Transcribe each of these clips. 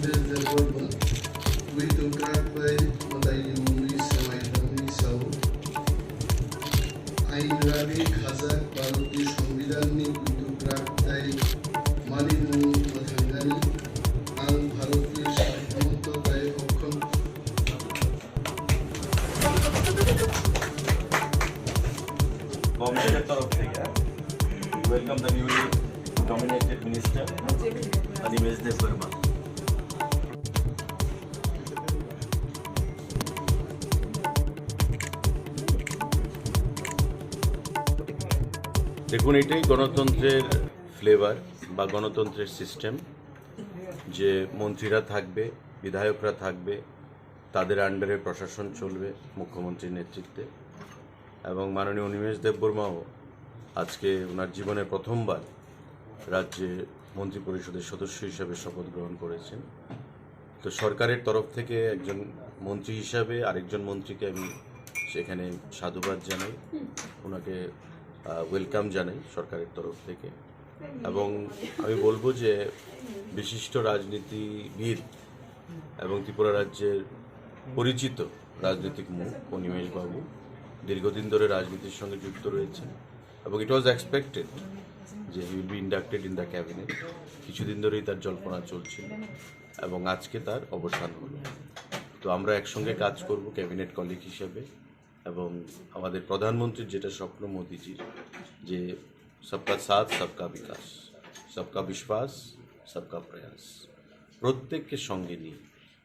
del the Huitu Krakwe, Madayu Nisawai Nisau, Ainrabi Kazak Baluti Sambidani, Huitu Kraktai, Malinu Mathangani, Ang Bharati Shakamoto Tai Okkon. গভর্নমেন্টের তরফ থেকে welcome the newly dominated minister Animesh Deb Barma দেখুন, এটাই গণতন্ত্রের flavour বা গণতন্ত্রের system যে মন্ত্রীরা থাকবে, বিধায়করা থাকবে, তাদের আন্ডারে প্রশাসন চলবে, মুখ্যমন্ত্রীর নেতৃত্বে। এবং মাননীয় অনিমেষ দেববর্মাও আজকে ওনার জীবনে প্রথমবার রাজ্যে মন্ত্রী পরিষদের সদস্য হিসাবে শপথ গ্রহণ করেছেন। তো সরকারের তরফ থেকে একজন মন্ত্রী হিসাবে আরেকজন মন্ত্রীকে আমি সেখানে সাধুবাদ জানাই। ওনাকে ওয়েলকাম জানাই সরকারের তরফ থেকে। এবং আমি বলব যে বিশিষ্ট রাজনীতিবিদ এবং ত্রিপুরা রাজ্যের পরিচিত রাজনৈতিক মুখ বাবু দীর্ঘদিন ধরে রাজনীতির সঙ্গে যুক্ত রয়েছেন এবং ইট ওয়াজ এক্সপেক্টেড যে he will be inducted in the cabinet কিছুদিন ধরেই তার জল্পনা চলছিল এবং আজকে তার অবসান হলো। তো আমরা একসঙ্গে কাজ করব ক্যাবিনেট কলিগ হিসেবে। এবং আমাদের প্রধানমন্ত্রীর যেটা স্বপ্ন মোদিজির, যে সবকা সাথ, সবকা বিকাশ, সবকা বিশ্বাস, সবকা প্রয়াস। প্রত্যেককে সঙ্গে নিয়ে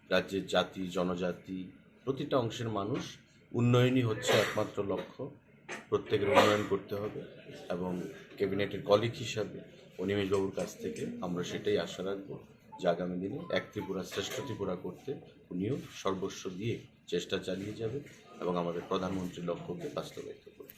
রাজ্যের জাতি, জনজাতি, প্রতিটা অংশের মানুষ উন্নয়নই হচ্ছে একমাত্র লক্ষ্য। প্রত্যেকের উন্নয়ন করতে হবে এবং ক্যাবিনেটের কলিগ হিসাবে অনিমেষবাবুর কাছ থেকে আমরা সেটাই আশা রাখব যে আগামী দিনে এক ত্রিপুরা শ্রেষ্ঠ ত্রিপুরা করতে উনিও সর্বস্ব দিয়ে চেষ্টা চালিয়ে যাবে এবং আমাদের প্রধানমন্ত্রীর লক্ষ্যকে বাস্তবায়িত করবে।